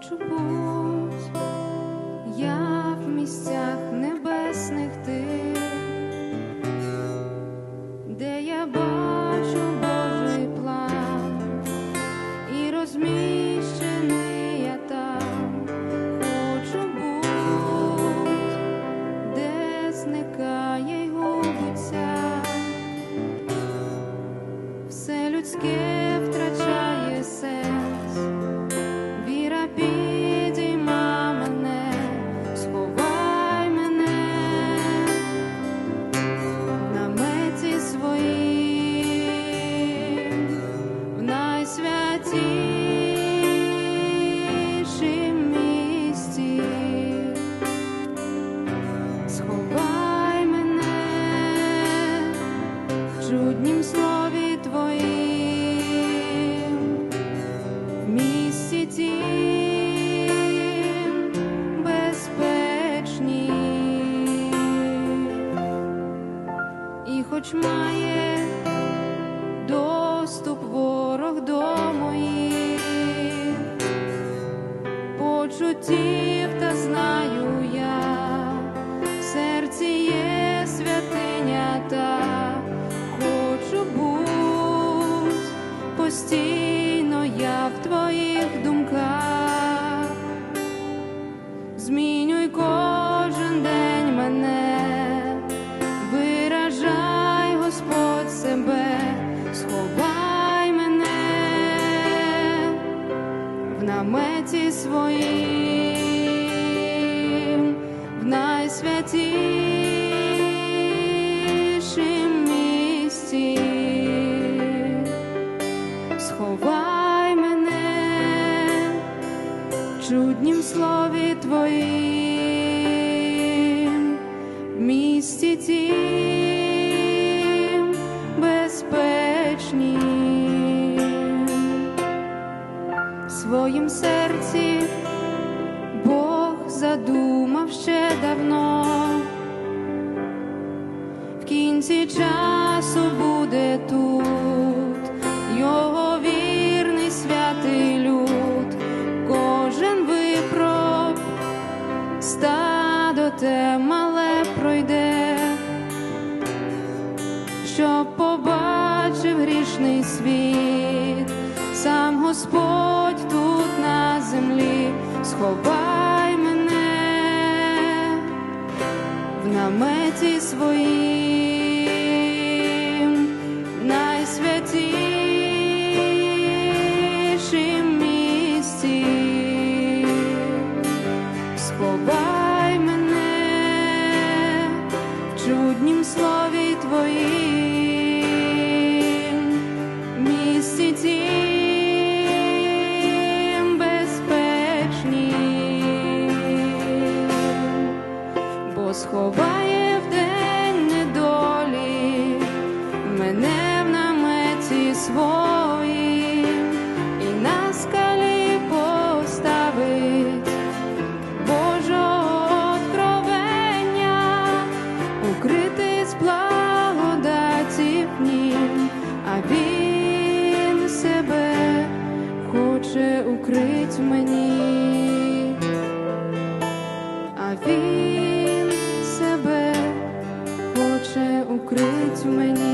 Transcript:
хочу будь, я в місцях небесних ти, де я бачу Божий план і розміщений я хочу будь, де зникає й все людське. сховай мене в чуднім слові твоїм, в місці ті безпечні, і хоч має доступ ворог до моїх почуттів та знаю я серці є святиня, та хочу бути постійно я в твоїх думках, змінюй кожен день мене, виражай, Господь себе, сховай мене в наметі своїм, в найсвятішім місці, сховай мене в чуднім слові Твоїм, в місті тім в своїм серці буде тут його вірний святий люд, кожен випроб стадо те мале пройде щоб побачив грішний світ, сам Господь тут на землі, сховай мене в наметі своїм. сховає в день недолі, мене в наметі свої і на скалі поставить Божого откровення, укритий з благодаті нім, а він себе хоче укрить мені. укрить мені.